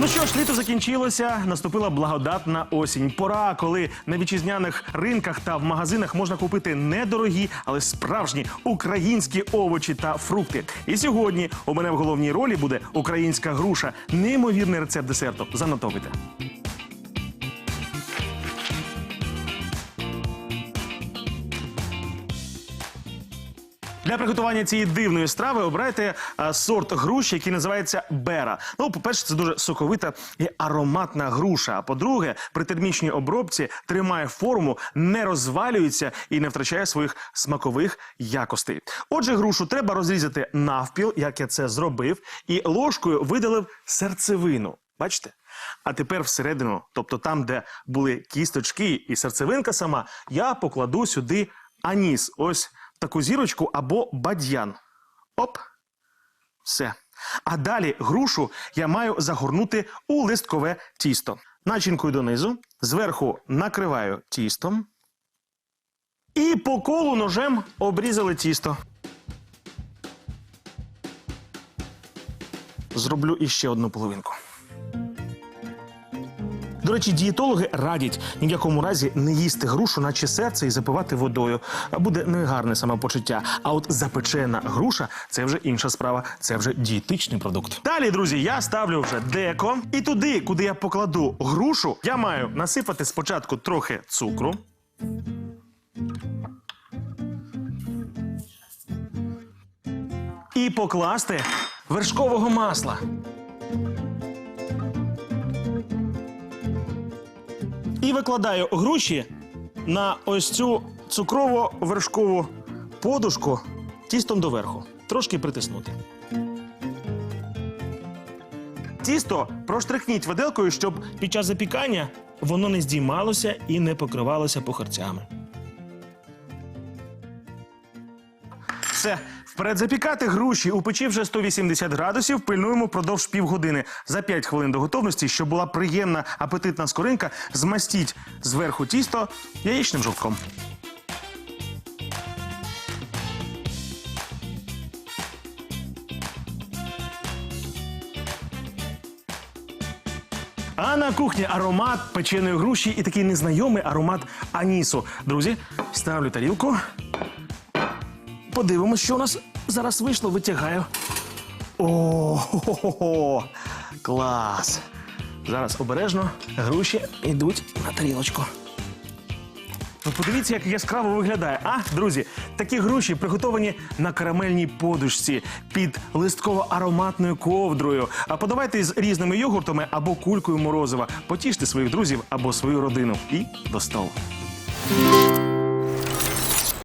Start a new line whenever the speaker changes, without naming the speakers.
Ну що ж, літо закінчилося, наступила благодатна осінь. Пора, коли на вітчизняних ринках та в магазинах можна купити недорогі, але справжні українські овочі та фрукти. І сьогодні у мене в головній ролі буде українська груша. Неймовірний рецепт десерту. Занотовуйте. Для приготування цієї дивної страви обирайте а, сорт груші, який називається бера. Ну, по-перше, це дуже соковита і ароматна груша. А по-друге, при термічній обробці тримає форму, не розвалюється і не втрачає своїх смакових якостей. Отже, грушу треба розрізати навпіл, як я це зробив, і ложкою видалив серцевину. Бачите? А тепер всередину, тобто там, де були кісточки і серцевинка сама, я покладу сюди аніс. Ось таку зірочку або бадьян. Оп. Все. А далі грушу я маю загорнути у листкове тісто. Начинкою донизу, зверху накриваю тістом. І по колу ножем обрізали тісто. Зроблю іще одну половинку. До речі, дієтологи радять ні в якому разі не їсти грушу, наче серце, і запивати водою. Буде негарне самопочуття. А от запечена груша це вже інша справа. Це вже дієтичний продукт. Далі, друзі, я ставлю вже деко. І туди, куди я покладу грушу, я маю насипати спочатку трохи цукру. І покласти вершкового масла. І викладаю груші на ось цю цукрово-вершкову подушку тістом доверху. Трошки притиснути. Тісто проштрихніть виделкою, щоб під час запікання воно не здіймалося і не покривалося похорцями. Все. Вперед запікати груші у печі вже 180 градусів. Пильнуємо впродовж півгодини. За 5 хвилин до готовності, щоб була приємна апетитна скоринка, змастіть зверху тісто яєчним жовтком. А на кухні аромат печеної груші і такий незнайомий аромат анісу. Друзі, ставлю тарілку. Подивимось, що у нас зараз вийшло. Витягаю. О, хо-хо-хо. клас! Зараз обережно груші йдуть на тарілочку. Ну, подивіться, як яскраво виглядає. А, друзі, такі груші приготовані на карамельній подушці під листково-ароматною ковдрою. А подавайте з різними йогуртами або кулькою морозива. Потіште своїх друзів або свою родину. І до столу.